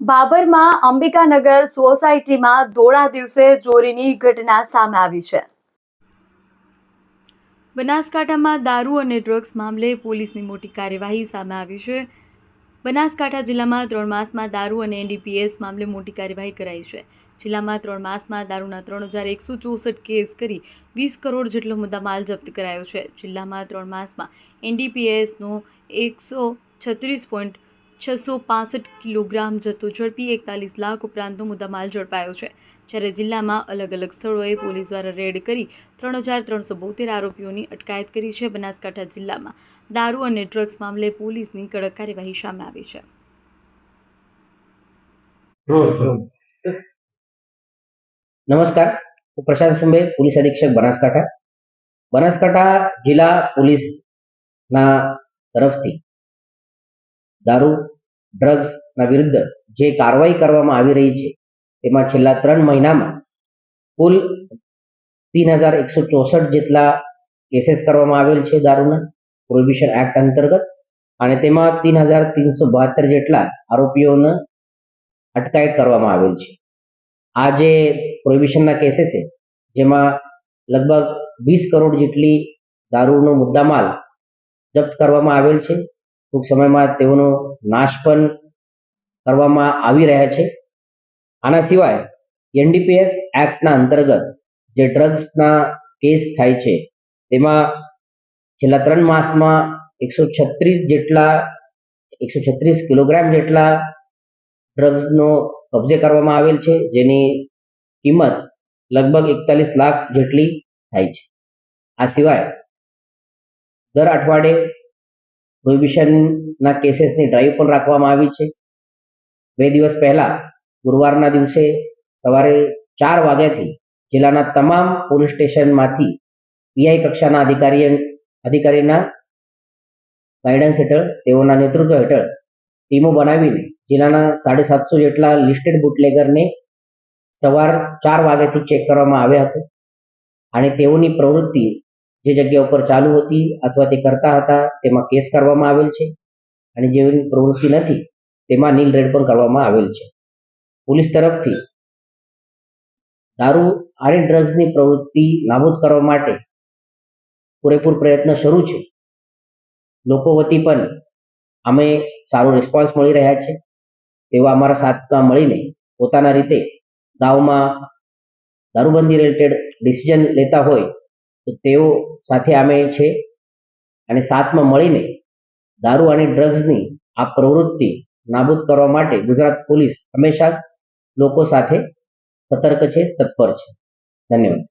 બાબરમાં અંબિકાનગર સોસાયટીમાં દોડા દિવસે ચોરીની ઘટના સામે આવી છે. બનાસકાંઠામાં દારૂ અને ડ્રગ્સ મામલે પોલીસની મોટી કાર્યવાહી સામે આવી છે. બનાસકાંઠા જિલ્લામાં ત્રણ માસમાં દારૂ અને એનડીપીએસ મામલે મોટી કાર્યવાહી કરાઈ છે. જિલ્લામાં ત્રણ માસમાં દારૂના ત્રણ હજાર એકસો ચોસઠ કેસ કરી વીસ કરોડ જેટલો મુદ્દામાલ જપ્ત કરાયો છે. જિલ્લામાં ત્રણ માસમાં એનડીપીએસનો એકસો છત્રીસ પોઈન્ટ છસો પાસઠ કિલોગ્રામ જથ્થો ઝડપી એકતાલીસ લાખ ઉપરાંતનો મુદ્દામાલ ઝડપાયો છે. જ્યારે જિલ્લામાં અલગ અલગ સ્થળોએ પોલીસ દ્વારા રેડ કરી ત્રણ હજાર ત્રણસો બોતેર આરોપીઓની અટકાયત કરી છે બનાસકાંઠા જિલ્લામાં. દારૂ અને ડ્રગ્સ મામલે પોલીસની કડક કાર્યવાહી સામે આવી છે. નમસ્કાર, હું પ્રશાંત સુંબે, પોલીસ અધિક્ષક બનાસકાંઠા. બનાસકાંઠા જિલ્લા પોલીસના તરફથી દારૂ ડ્રગ્સના વિરુદ્ધ જે કાર્યવાહી કરવામાં આવી રહી છે તેમાં છેલ્લા ત્રણ મહિનામાં કુલ તીન હજાર એકસો ચોસઠ જેટલા કેસીસ કરવામાં આવેલ છે દારૂના પ્રોહિબિશન એક્ટ અંતર્ગત અને તેમાં તીન હજાર તીનસો બહાત્તર જેટલા આરોપીઓને અટકાયત કરવામાં આવેલ છે. આ જે પ્રોહિબિશનના કેસીસ છે, જેમાં લગભગ વીસ કરોડ જેટલી દારૂનો મુદ્દામાલ જપ્ત કરવામાં આવેલ છે ટૂંક સમયમાં તેઓનો નાશ પણ કરવામાં આવી રહ્યા છે. આના સિવાય એનડીપીએસ એક્ટના અંતર્ગત જે ડ્રગ્સના કેસ થાય છે, તેમાં છેલ્લા ત્રણ માસમાં એકસો છત્રીસ જેટલા, એકસો છત્રીસ કિલોગ્રામ જેટલા ડ્રગ્સનો કબજે કરવામાં આવેલ છે, જેની કિંમત લગભગ એકતાલીસ લાખ જેટલી થાય છે. આ સિવાય દર અઠવાડિયે પ્રોહિબિશનના કેસીસની ડ્રાઈવ પણ રાખવામાં આવી છે. બે દિવસ પહેલા, ગુરુવારના દિવસે સવારે ચાર વાગ્યાથી જિલ્લાના તમામ પોલીસ સ્ટેશનમાંથી પીઆઈ કક્ષાના અધિકારી અધિકારીના ગાઈડન્સ હેઠળ, તેઓના નેતૃત્વ હેઠળ ટીમો બનાવીને જિલ્લાના સાડે સાતસો જેટલા લિસ્ટેડ બુટલેગરને સવાર ચાર વાગ્યાથી ચેક કરવામાં આવ્યા હતા. અને તેઓની પ્રવૃત્તિ જે જગ્યા ઉપર ચાલુ હતી અથવા તે કરતા હતા, તેમાં કેસ કરવામાં આવેલ છે અને જેની પ્રવૃત્તિ નથી, તેમાં નીલ રેડ પણ કરવામાં આવેલ છે. પોલીસ તરફથી દારૂ અને ડ્રગ્સની પ્રવૃત્તિ નાબૂદ કરવા માટે પૂરેપૂર પ્રયત્ન શરૂ છે. લોકો વતી પણ અમે સારો રિસ્પોન્સ મળી રહ્યા છે. તેઓ અમારા સાથમાં મળીને પોતાના રીતે દાવમાં દારૂબંધી રિલેટેડ ડિસિઝન લેતા હોય તો તેઓ સાથે અમે છે અને સાથમાં મળીને દારૂ અને ડ્રગ્સની આ પ્રવૃત્તિ નાબૂદ કરવા માટે ગુજરાત પોલીસ હંમેશા લોકો સાથે સતર્ક છે, તત્પર છે. ધન્યવાદ.